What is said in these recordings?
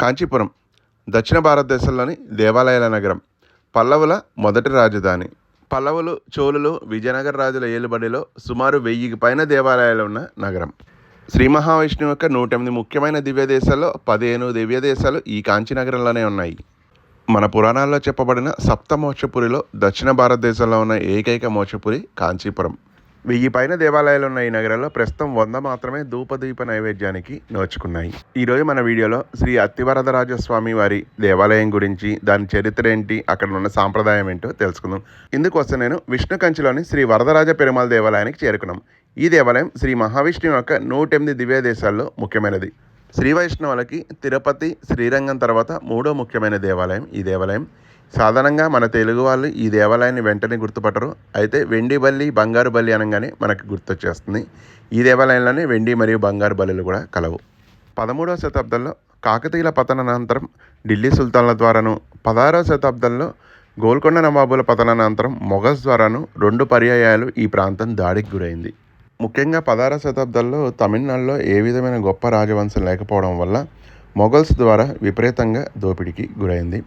కాంచీపురం దక్షిణ భారతదేశంలోని దేవాలయాల నగరం పల్లవుల మొదటి రాజధాని. పల్లవులు చోళులు విజయనగర రాజుల ఏలుబడిలో సుమారు వెయ్యికి పైన దేవాలయాలు ఉన్న నగరం. శ్రీ మహావిష్ణువు యొక్క నూట ఎనిమిది ముఖ్యమైన దివ్య దేశాల్లో పదిహేను దివ్య దేశాలు ఈ కాంచీ నగరంలోనే ఉన్నాయి. మన పురాణాల్లో చెప్పబడిన సప్తమోక్షపురిలో దక్షిణ భారతదేశంలో ఉన్న ఏకైక మోక్షపురి కాంచీపురం. వెయ్యి పైన దేవాలయాలు ఉన్న ఈ నగరంలో ప్రస్తుతం వంద మాత్రమే ధూపదీప నైవేద్యానికి నోచుకున్నాయి. ఈరోజు మన వీడియోలో శ్రీ అత్తివరదరాజస్వామి వారి దేవాలయం గురించి దాని చరిత్ర ఏంటి అక్కడ ఉన్న సాంప్రదాయం ఏంటో తెలుసుకుందాం. ఇందుకోసం నేను విష్ణు కంచిలోని శ్రీ వరదరాజ పెరుమాళ దేవాలయానికి చేరుకున్నాం. ఈ దేవాలయం శ్రీ మహావిష్ణువు యొక్క నూట ఎనిమిది దివ్య దేశాల్లో ముఖ్యమైనది. శ్రీ వైష్ణవులకి తిరుపతి శ్రీరంగం తర్వాత మూడో ముఖ్యమైన దేవాలయం ఈ దేవాలయం. సాధారణంగా మన తెలుగు వాళ్ళు ఈ దేవాలయాన్ని వెంటనే గుర్తుపట్టరు. అయితే వెండి బల్లి బంగారు బల్లి అనగానే మనకు గుర్తొచ్చేస్తుంది. ఈ దేవాలయంలోనే వెండి మరియు బంగారు బల్లులు కూడా కలవు. పదమూడవ శతాబ్దంలో కాకతీయుల పతనానంతరం ఢిల్లీ సుల్తాన్ల ద్వారాను పదహారవ శతాబ్దంలో గోల్కొండ నవాబుల పతనానంతరం మొఘల్స్ ద్వారాను రెండు పర్యాయాలు ఈ ప్రాంతం దాడికి గురైంది. ముఖ్యంగా పదహారవ శతాబ్దంలో తమిళనాడులో ఏ విధమైన గొప్ప రాజవంశం లేకపోవడం వల్ల మొఘల్స్ ద్వారా విపరీతంగా దోపిడీకి గురైంది.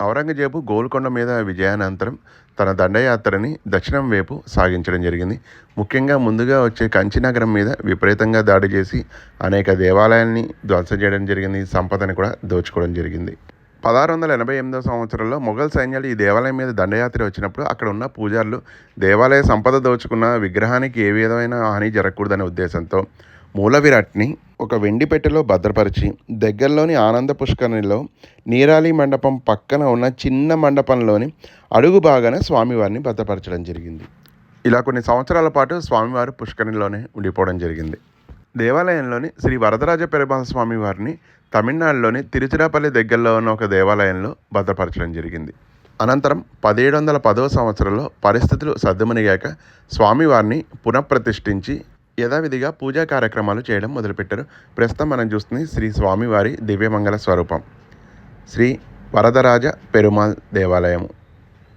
ఔరంగజేబు గోల్కొండ మీద విజయానంతరం తన దండయాత్రని దక్షిణం వైపు సాగించడం జరిగింది. ముఖ్యంగా ముందుగా వచ్చే కంచినగరం మీద విపరీతంగా దాడి చేసి అనేక దేవాలయాల్ని ధ్వంసం చేయడం జరిగింది. సంపదని కూడా దోచుకోవడం జరిగింది. పదహారు వందల ఎనభై ఎనిమిదో సంవత్సరంలో మొఘల్ సైన్యాలు ఈ దేవాలయం మీద దండయాత్ర వచ్చినప్పుడు అక్కడ ఉన్న పూజారులు దేవాలయ సంపద దోచుకున్న విగ్రహానికి ఏ విధమైన హాని జరగకూడదనే ఉద్దేశంతో మూల విరాట్ని ఒక వెండి పెట్టెలో భద్రపరిచి దగ్గరలోని ఆనంద పుష్కరిణిలో నీరాలి మండపం పక్కన ఉన్న చిన్న మండపంలోని అడుగు భాగాన స్వామివారిని భద్రపరచడం జరిగింది. ఇలా కొన్ని సంవత్సరాల పాటు స్వామివారు పుష్కరిణిలోనే ఉండిపోవడం జరిగింది. దేవాలయంలోని శ్రీ వరదరాజ పెరుమాల స్వామి వారిని తమిళనాడులోని తిరుచిరాపల్లి దగ్గరలో ఉన్న ఒక దేవాలయంలో భద్రపరచడం జరిగింది. అనంతరం పదిహేడు వందల పదవ సంవత్సరంలో పరిస్థితులు సర్దుమణిగాక స్వామివారిని పునఃప్రతిష్ఠించి యథావిధిగా పూజా కార్యక్రమాలు చేయడం మొదలుపెట్టారు. ప్రస్తుతం మనం చూస్తుంది శ్రీ స్వామివారి దివ్యమంగళ స్వరూపం. శ్రీ వరదరాజ పెరుమాల్ దేవాలయము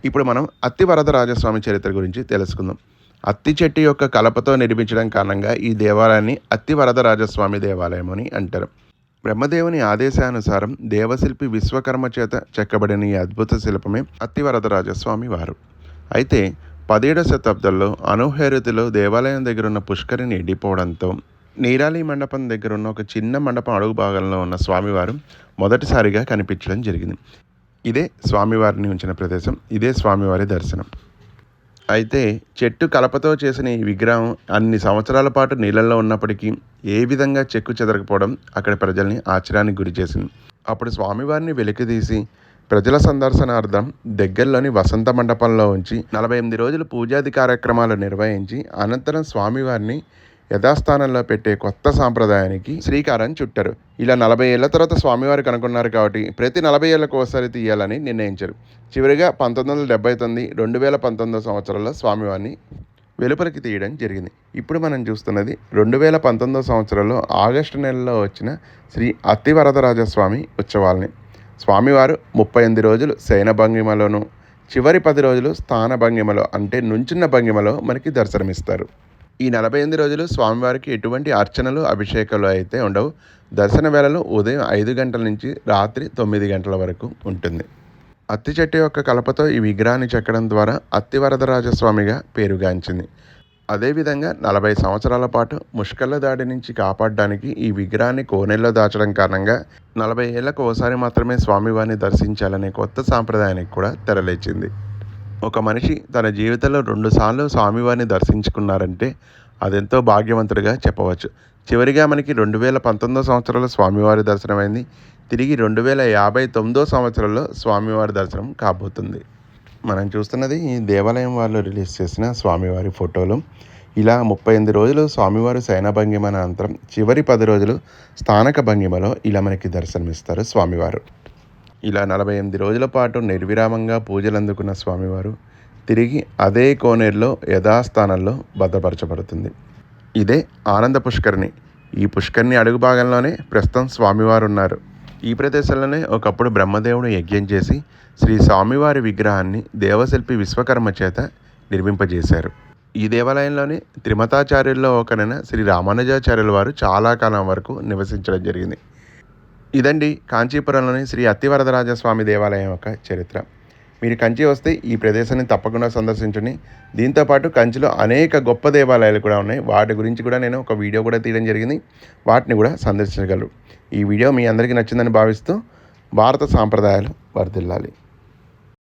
ఇప్పుడు మనం అత్తి వరదరాజస్వామి చరిత్ర గురించి తెలుసుకుందాం. అత్తి చెట్టు యొక్క కలపతో నిర్మించడం కారణంగా ఈ దేవాలయాన్ని అత్తి వరదరాజస్వామి దేవాలయం అని అంటారు. బ్రహ్మదేవుని ఆదేశానుసారం దేవశిల్పి విశ్వకర్మ చేత చెక్కబడిన ఈ అద్భుత శిల్పమే అత్తి వరదరాజస్వామి వారు అయితే పదిహేడవ శతాబ్దంలో అనుహేరుతిలో దేవాలయం దగ్గర ఉన్న పుష్కరిని ఎండిపోవడంతో నీరాలి మండపం దగ్గర ఉన్న ఒక చిన్న మండపం అడుగు భాగంలో ఉన్న స్వామివారు మొదటిసారిగా కనిపించడం జరిగింది. ఇదే స్వామివారిని ఉంచిన ప్రదేశం ఇదే స్వామివారి దర్శనం. అయితే చెట్టు కలపతో చేసిన ఈ విగ్రహం అన్ని సంవత్సరాల పాటు నీళ్ళల్లో ఉన్నప్పటికీ ఏ విధంగా చెక్కు చెదరకపోవడం అక్కడి ప్రజల్ని ఆశ్చర్యానికి గురి చేసింది. అప్పుడు స్వామివారిని వెలికితీసి ప్రజల సందర్శనార్థం దగ్గరలోని వసంత మండపంలో ఉంచి నలభై ఎనిమిది రోజులు పూజాది కార్యక్రమాలు నిర్వహించి అనంతరం స్వామివారిని యథాస్థానంలో పెట్టే కొత్త సాంప్రదాయానికి శ్రీకారం చుట్టారు. ఇలా నలభై ఏళ్ళ తర్వాత స్వామివారు కనుగొన్నారు కాబట్టి ప్రతి నలభై ఏళ్ళకు ఒకసారి తీయాలని నిర్ణయించారు. చివరిగా పంతొమ్మిది వందల డెబ్బై తొమ్మిది రెండు వేల పంతొమ్మిదో సంవత్సరంలో స్వామివారిని వెలుపలికి తీయడం జరిగింది. ఇప్పుడు మనం చూస్తున్నది రెండు వేల పంతొమ్మిదో సంవత్సరంలో ఆగస్టు నెలలో వచ్చిన శ్రీ అత్తివరదరాజస్వామి ఉత్సవాల్ని. స్వామివారు ముప్పై ఎనిమిది రోజులు శయన భంగిమలోను చివరి పది రోజులు స్థాన భంగిమలో అంటే నుంచున్న భంగిమలో మనకి దర్శనమిస్తారు. ఈ నలభై ఎనిమిది రోజులు స్వామివారికి ఎటువంటి అర్చనలు అభిషేకాలు అయితే ఉండవు. దర్శన వేళలు ఉదయం ఐదు గంటల నుంచి రాత్రి తొమ్మిది గంటల వరకు ఉంటుంది. అత్తి చెట్టు యొక్క కలపతో ఈ విగ్రహాన్ని చెక్కడం ద్వారా అత్తి వరదరాజస్వామిగా పేరుగాంచింది. అదేవిధంగా నలభై సంవత్సరాల పాటు ముష్కళ్ళ దాడి నుంచి కాపాడడానికి ఈ విగ్రహాన్ని కోనేల్లో దాచడం కారణంగా నలభై ఏళ్ళకు ఓసారి మాత్రమే స్వామివారిని దర్శించాలనే కొత్త సాంప్రదాయానికి కూడా తెరలేచింది. ఒక మనిషి తన జీవితంలో రెండుసార్లు స్వామివారిని దర్శించుకున్నారంటే అదెంతో భాగ్యవంతుడిగా చెప్పవచ్చు. చివరిగా మనకి రెండు వేల పంతొమ్మిదో సంవత్సరంలో స్వామివారి దర్శనమైంది. తిరిగి రెండు వేల యాభై తొమ్మిదో సంవత్సరంలో స్వామివారి దర్శనం కాబోతుంది. మనం చూస్తున్నది ఈ దేవాలయం వాళ్ళు రిలీజ్ చేసిన స్వామివారి ఫోటోలు. ఇలా ముప్పై ఎనిమిది రోజులు స్వామివారు శయన భంగిమ అనంతరం చివరి పది రోజులు స్థానక భంగిమలో ఇలా మనకి దర్శనమిస్తారు స్వామివారు. ఇలా నలభై ఎనిమిది రోజుల పాటు నిర్విరామంగా పూజలు అందుకున్న స్వామివారు తిరిగి అదే కోనేరులో యథాస్థానంలో భద్రపరచబడుతుంది. ఇదే ఆనంద పుష్కరిణి. ఈ పుష్కరిణి అడుగు భాగంలోనే ప్రస్తుతం స్వామివారు ఉన్నారు ఈ ప్రదేశంలోనే ఒకప్పుడు బ్రహ్మదేవుడు యజ్ఞం చేసి శ్రీ స్వామివారి విగ్రహాన్ని దేవశిల్పి విశ్వకర్మ చేత నిర్మింపజేశారు. ఈ దేవాలయంలోని త్రిమతాచార్యుల్లో ఒకరైన శ్రీ రామానుజాచార్యుల వారు చాలా కాలం వరకు నివసించడం జరిగింది. ఇదండి కాంచీపురంలోని శ్రీ అత్తివరదరాజస్వామి దేవాలయం యొక్క చరిత్ర. మీరు కంచి వస్తే ఈ ప్రదేశాన్ని తప్పకుండా సందర్శించండి. దీంతోపాటు కంచిలో అనేక గొప్ప దేవాలయాలు కూడా ఉన్నాయి. వాటి గురించి కూడా నేను ఒక వీడియో కూడా తీయడం జరిగింది. వాటిని కూడా సందర్శించగలరు. ఈ వీడియో మీ అందరికీ నచ్చిందని భావిస్తూ భారత సాంప్రదాయాలు వర్దిల్లాలి